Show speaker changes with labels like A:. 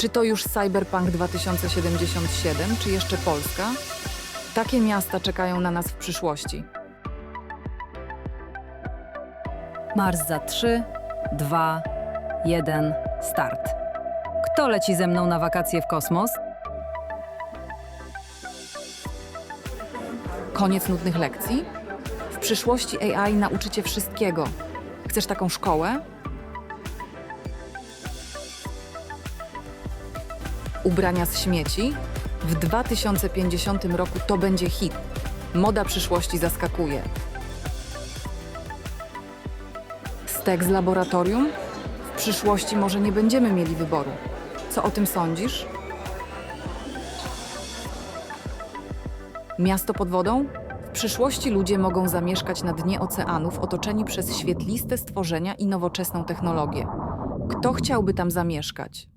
A: Czy to już Cyberpunk 2077, czy jeszcze Polska? Takie miasta czekają na nas w przyszłości.
B: Mars za 3, 2, 1, start. Kto leci ze mną na wakacje w kosmos?
A: Koniec nudnych lekcji? W przyszłości AI nauczy cię wszystkiego. Chcesz taką szkołę? Ubrania z śmieci? W 2050 roku to będzie hit. Moda przyszłości zaskakuje. Stek z laboratorium? W przyszłości może nie będziemy mieli wyboru. Co o tym sądzisz? Miasto pod wodą? W przyszłości ludzie mogą zamieszkać na dnie oceanów otoczeni przez świetliste stworzenia i nowoczesną technologię. Kto chciałby tam zamieszkać?